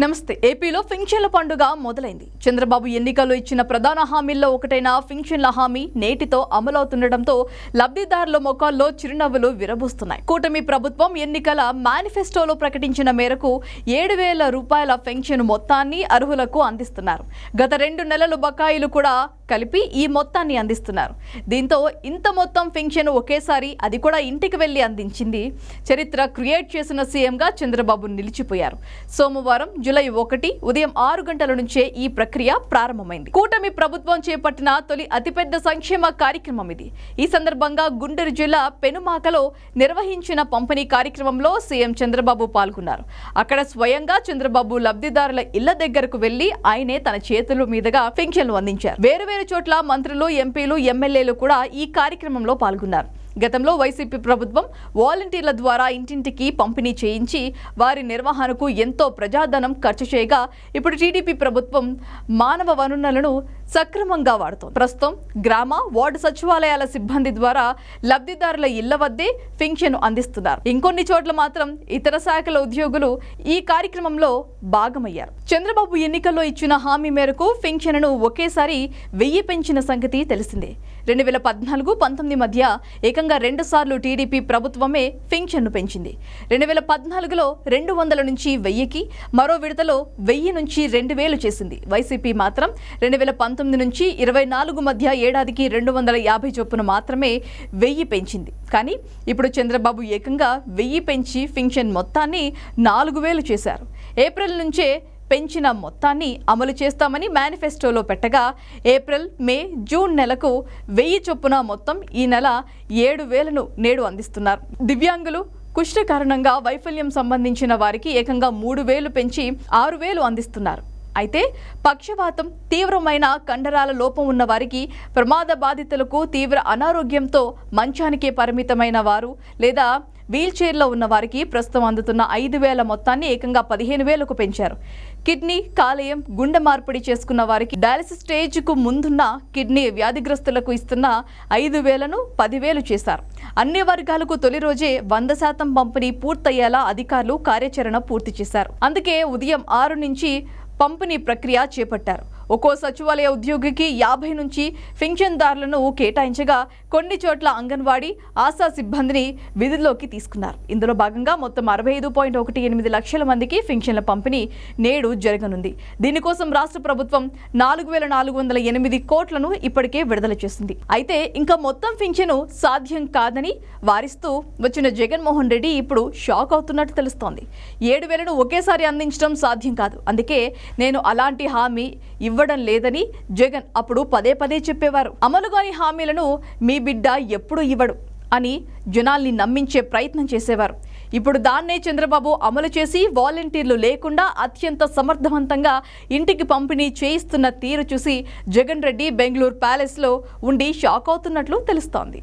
నమస్తే ఏపీలో ఫింక్షన్ల పండుగ మొదలైంది. చంద్రబాబు ఎన్నికల్లో ఇచ్చిన ప్రధాన హామీల్లో ఒకటైన ఫింక్షన్ల హామీ నేటితో అమలవుతుండటంతో లబ్ధిదారుల మొఖాల్లో చిరునవ్వులు విరబూస్తున్నాయి. కూటమి ప్రభుత్వం ఎన్నికల మేనిఫెస్టోలో ప్రకటించిన మేరకు ఏడు వేల రూపాయల పెన్షన్ మొత్తాన్ని అర్హులకు అందిస్తున్నారు. గత రెండు నెలలు బకాయిలు కూడా కలిపి ఈ మొత్తాన్ని అందిస్తున్నారు. దీంతో ఇంత మొత్తం పెన్షన్ ఒకేసారి అది కూడా ఇంటికి వెళ్ళి అందించింది. చరిత్ర క్రియేట్ చేసిన సీఎంగా చంద్రబాబు నిలిచిపోయారు. సోమవారం జూలై ఒకటి ఉదయం ఆరు గంటల నుంచే ఈ ప్రక్రియ ప్రారంభమైంది. కూటమి ప్రభుత్వం చేపట్టిన తొలి అతిపెద్ద సంక్షేమ కార్యక్రమం ఇది. ఈ సందర్భంగా గుంటూరు జిల్లా పెనుమాకలో నిర్వహించిన పంపిణీ కార్యక్రమంలో సీఎం చంద్రబాబు పాల్గొన్నారు. అక్కడ స్వయంగా చంద్రబాబు లబ్ధిదారుల ఇళ్ళ దగ్గరకు వెళ్ళి ఆయనే తన చేతుల మీదుగా పెన్షన్లు అందించారు. వేరు వేరు చోట్ల మంత్రులు ఎంపీలు ఎమ్మెల్యేలు కూడా ఈ కార్యక్రమంలో పాల్గొన్నారు. గతంలో వైసీపీ ప్రభుత్వం వాలంటీర్ల ద్వారా ఇంటింటికి పంపిణీ చేయించి వారి నిర్వహణకు ఎంతో ప్రజాధనం ఖర్చు చేయగా ఇప్పుడు టీడీపీ ప్రభుత్వం మానవ వనరులను సక్రమంగా వాడుతోంది. ప్రస్తుతం గ్రామ వార్డు సచివాలయాల సిబ్బంది ద్వారా లబ్ధిదారుల ఇళ్ళ వద్దే పింఛను అందిస్తున్నారు. ఇంకొన్ని చోట్ల మాత్రం ఇతర శాఖల ఉద్యోగులు ఈ కార్యక్రమంలో భాగమయ్యారు. చంద్రబాబు ఎన్నికల్లో ఇచ్చిన హామీ మేరకు పింఛన్ను ఒకేసారి వెయ్యి పెంచిన సంగతి తెలిసిందే. రెండు వేల పద్నాలుగు పంతొమ్మిది మధ్య ఏకంగా రెండు సార్లు టీడీపీ ప్రభుత్వమే పింఛన్ను పెంచింది. రెండు వేల పద్నాలుగులో రెండు వందల నుంచి వెయ్యికి మరో విడతలో వెయ్యి నుంచి రెండు వేలు చేసింది. వైసీపీ మాత్రం రెండు వేల పంతొమ్మిది నుంచి ఇరవై నాలుగు మధ్య ఏడాదికి రెండు వందల యాభై చొప్పున మాత్రమే వెయ్యి పెంచింది. కానీ ఇప్పుడు చంద్రబాబు ఏకంగా వెయ్యి పెంచి పింఛన్ మొత్తాన్ని నాలుగు వేలు చేశారు. ఏప్రిల్ నుంచే పెంచిన మొత్తాన్ని అమలు చేస్తామని మేనిఫెస్టోలో పెట్టగా ఏప్రిల్ మే జూన్ నెలకు వెయ్యి చొప్పున మొత్తం ఈ నెల ఏడు వేలను నేడు అందిస్తున్నారు. దివ్యాంగులు కుష్ఠ కారణంగా వైఫల్యం సంబంధించిన వారికి ఏకంగా మూడు వేలు పెంచి ఆరు వేలు అందిస్తున్నారు. అయితే పక్షవాతం తీవ్రమైన కండరాల లోపం ఉన్న వారికి ప్రమాద బాధితులకు తీవ్ర అనారోగ్యంతో మంచానికే పరిమితమైన వారు లేదా వీల్చైర్లో ఉన్న వారికి ప్రస్తుతం అందుతున్న ఐదు వేల మొత్తాన్ని ఏకంగా పదిహేను వేలకు పెంచారు. కిడ్నీ కాలేయం గుండె మార్పిడి చేసుకున్న వారికి డయాలసిస్ స్టేజ్కు ముందున్న కిడ్నీ వ్యాధిగ్రస్తులకు ఇస్తున్న ఐదు వేలను పదివేలు చేశారు. అన్ని వర్గాలకు తొలి రోజే వంద శాతం పంపిణీ పూర్తయ్యేలా అధికారులు కార్యాచరణ పూర్తి చేశారు. అందుకే ఉదయం ఆరు నుంచి పంపిణీ ప్రక్రియ చేపట్టారు. ఒక్కో సచివాలయ ఉద్యోగికి యాభై నుంచి పింఛన్దారులను కేటాయించగా కొన్ని చోట్ల అంగన్వాడీ ఆశా సిబ్బందిని విధుల్లోకి తీసుకున్నారు. ఇందులో భాగంగా మొత్తం అరవై ఐదు పాయింట్ ఒకటి ఎనిమిది లక్షల మందికి పింఛన్ల పంపిణీ నేడు జరగనుంది. దీనికోసం రాష్ట్ర ప్రభుత్వం నాలుగు వేల నాలుగు వందల ఎనిమిది కోట్లను ఇప్పటికే విడుదల చేసింది. అయితే ఇంకా మొత్తం పింఛను సాధ్యం కాదని వారిస్తూ వచ్చిన జగన్మోహన్ రెడ్డి ఇప్పుడు షాక్ అవుతున్నట్టు తెలుస్తోంది. ఏడు వేలను ఒకేసారి అందించడం సాధ్యం కాదు. అందుకే నేను అలాంటి హామీ ఇవ్వడం లేదని జగన్ అప్పుడు పదే పదే చెప్పేవారు. అమలుగాని హామీలను మీ బిడ్డ ఎప్పుడు ఇవ్వడు అని జనాల్ని నమ్మించే ప్రయత్నం చేసేవారు. ఇప్పుడు దాన్నే చంద్రబాబు అమలు చేసి వాలంటీర్లు లేకుండా అత్యంత సమర్థవంతంగా ఇంటికి పంపిణీ చేయిస్తున్న తీరు చూసి జగన్ రెడ్డి బెంగళూరు ప్యాలెస్లో ఉండి షాక్ అవుతున్నట్లు తెలుస్తోంది.